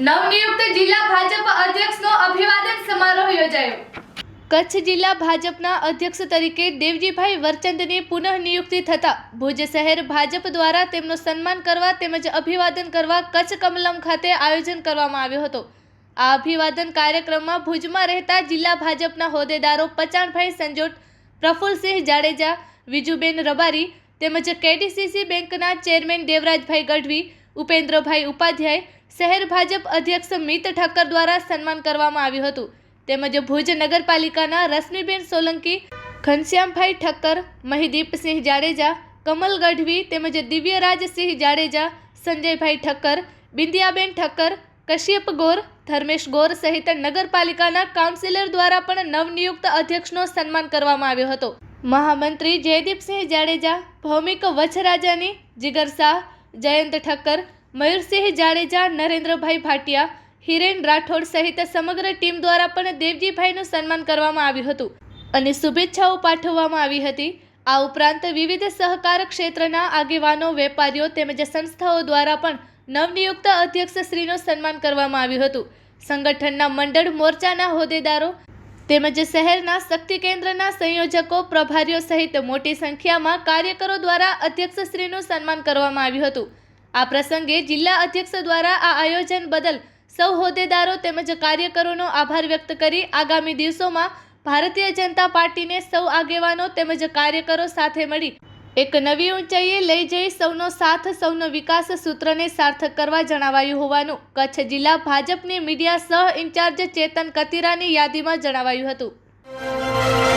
નવનિયુક્ત જિલ્લા ભાજપ અધ્યક્ષનો અભિવાદન સમારોહ યોજાયો. કચ્છ જિલ્લા ભાજપના અધ્યક્ષ તરીકે દેવજીભાઈ વરચંદની પુનઃ નિયુક્તિ થતાં ભુજ શહેર ભાજપ દ્વારા તેમનો સન્માન કરવા તેમજ અભિવાદન કરવા કચ્છ કમલમ ખાતે આયોજન કરવામાં આવ્યું હતું. આ અભિવાદન કાર્યક્રમમાં ભુજમાં રહેતા જિલ્લા ભાજપના હોદ્દેદારો પચાણભાઈ સંજોટ, પ્રફુલસિંહ જાડેજા, વિજુબેન રબારી તેમજ કેડીસીસી બેંકના ચેરમેન દેવરાજભાઈ ગઢવી, ઉપેન્દ્રભાઈ ઉપાધ્યાય શહેર ભાજપ અધ્યક્ષ મિત ઠક્કર દ્વારા સન્માન કરવામાં આવ્યું હતું. તેમજ ભુજ નગરપાલિકાના રશ્મિબેન સોલંકી, ઘનશ્યામભાઈ ઠક્કર, મહિદીપસિંહ જાડેજા, કમલ ગઢવી તેમજ દિવ્યરાજસિંહ જાડેજા, સંજયભાઈ ઠક્કર, બિંદિયાબેન ઠક્કર, કશ્યપ ગોર, ધર્મેશ ગોર સહિત નગરપાલિકાના કાઉન્સિલર દ્વારા પણ નવનિયુક્ત અધ્યક્ષનો સન્માન કરવામાં આવ્યો હતો. મહામંત્રી જયદીપસિંહ જાડેજા, ભૌમિક વચ્છરાજાની, જીગર શાહ, જયંત ઠક્કર મયુરસિંહ જાડેજા, નરેન્દ્રભાઈ ભાટિયા, હિરેન રાઠોડ સહિત સમગ્ર ટીમ દ્વારા પણ દેવજીભાઈનું સન્માન કરવામાં આવ્યું હતું અને શુભેચ્છાઓ પાઠવવામાં આવી હતી. આ ઉપરાંત વિવિધ સહકાર ક્ષેત્રના આગેવાનો, વેપારીઓ તેમજ સંસ્થાઓ દ્વારા પણ નવનિયુક્ત અધ્યક્ષશ્રીનું સન્માન કરવામાં આવ્યું હતું. સંગઠનના મંડળ, મોરચાના હોદ્દેદારો તેમજ શહેરના શક્તિ કેન્દ્રના સંયોજકો, પ્રભારીઓ સહિત મોટી સંખ્યામાં કાર્યકરો દ્વારા અધ્યક્ષશ્રીનું સન્માન કરવામાં આવ્યું હતું. આ પ્રસંગે જિલ્લા અધ્યક્ષ દ્વારા આ આયોજન બદલ સૌ હોદ્દેદારો તેમજ કાર્યકરોનો આભાર વ્યક્ત કરી આગામી દિવસોમાં ભારતીય જનતા પાર્ટીને સૌ આગેવાનો તેમજ કાર્યકરો સાથે મળી એક નવી ઊંચાઈએ લઈ જઈ સૌનો સાથ, સૌનો વિકાસ સૂત્રને સાર્થક કરવા જણાવાયું હોવાનું કચ્છ જિલ્લા ભાજપની મીડિયા સહ ઇન્ચાર્જ ચેતન કતિરાની યાદીમાં જણાવાયું હતું.